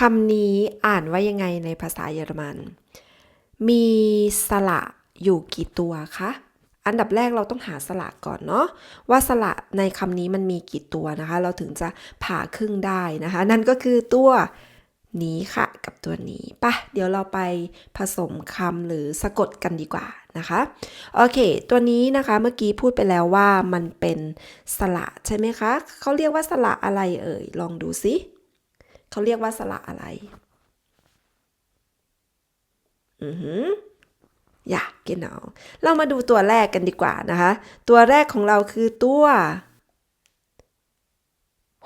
คำนี้อ่านว่ายังไงในภาษาเยอรมัน มีสระอยู่กี่ตัวคะ อันดับแรกเราต้องหาสระก่อนเนาะว่าสระในคำนี้มันมีกี่ตัวนะคะ เราถึงจะผ่าครึ่งได้นะคะ นั่นก็คือตัวนี้ค่ะกับตัวนี้ปะเดี๋ยวเราไปผสมคำหรือสะกดกันดีกว่านะคะ โอเค ตัวนี้นะคะเมื่อกี้พูดไปแล้วว่ามันเป็นสระใช่ไหมคะ เขาเรียกว่าสระอะไรเอ่ย ลองดูสิ เขาเรียกว่าสระอะไร อือหือ Ja, genau เรามาดูตัวแรกกันดีกว่านะคะ ตัวแรกของเราคือตัว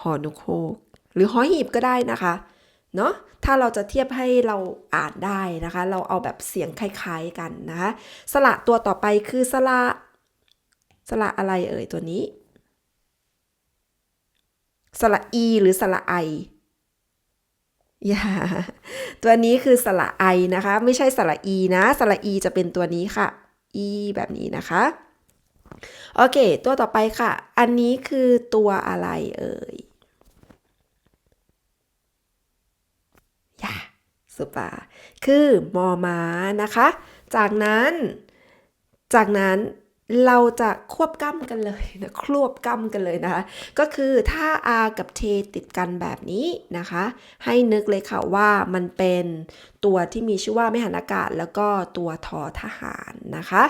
หอนุโคกหรือหอหีบก็ได้นะคะเนาะถ้าเราจะเทียบให้เราอ่านได้นะคะ เราเอาแบบเสียงคล้าย ๆกันนะคะสระตัวต่อไปคือสระสระอะไรเอ่ยตัวนี้ สระอีหรือสระไอ อย่าตัวนี้คือสระไอนะคะ ไม่ใช่สระอีนะ สระอีจะเป็นตัวนี้ค่ะ อีแบบนี้นะคะ โอเค ตัวต่อไปค่ะ อันนี้คือตัวอะไรเอ่ยอย่าสุปาคือมอม้านะคะ จากนั้น จากนั้น เราจะควบกล้ำกันเลยนะครวบกล้ำกันเลยนะคะ ก็คือถ้า R กับ T ติดกันแบบนี้นะคะ ให้นึกเลยค่ะว่ามันเป็นตัวที่มีชื่อว่าไม่หันอากาศ แล้วก็ตัวทอทหารนะคะ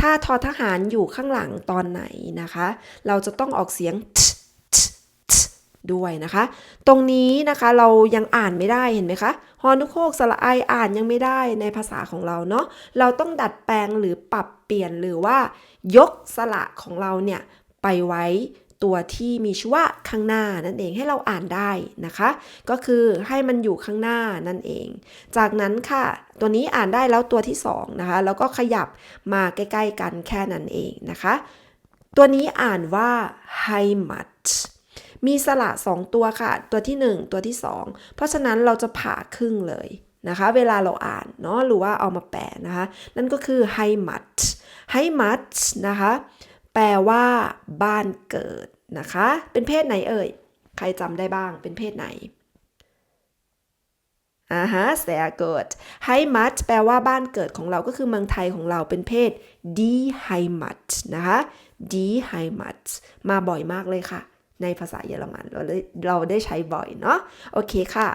ถ้าทอทหารอยู่ข้างหลังตอนไหนนะคะ เราจะต้องออกเสียง t t t ด้วยนะคะ ตรงนี้นะคะเรายังอ่านไม่ได้เห็นไหมคะฮอนุโคกสระไออ่านยังไม่ได้ในภาษาของเราเนาะเราต้องดัดแปลงหรือปรับเปลี่ยนหรือว่า ยกสระของเราเนี่ยไปไว้ตัวที่มีชื่อว่าข้างหน้านั่นเองให้เราอ่านได้นะคะ ก็คือให้มันอยู่ข้างหน้านั่นเอง จากนั้นค่ะ ตัวนี้อ่านได้แล้วตัวที่2นะคะแล้วก็ขยับมาใกล้ ๆ กันแค่นั้นเองนะคะ ตัวนี้อ่านว่า heimat มีสระ 2 ตัวค่ะ ตัวที่ 1 ตัวที่ 2 เพราะฉะนั้นเราจะผ่าครึ่งเลยนะคะ เวลาเราอ่านเนาะหรือว่าเอามาแปลนะคะ นั่นก็คือ heimat heimat นะคะ แปลว่าบ้านเกิดนะคะ เป็นเพศไหนเอ่ย ใครจำได้บ้าง เป็นเพศไหนอ่าฮะ sehr gut heimat แปลว่าบ้านเกิดของเราก็คือเมืองไทยของเราเป็นเพศ die Heimat นะคะ die Heimat มาบ่อยมากเลยค่ะ ในภาษาเยอรมัน เราได้เราได้ใช้บ่อยเนาะโอเคค่ะ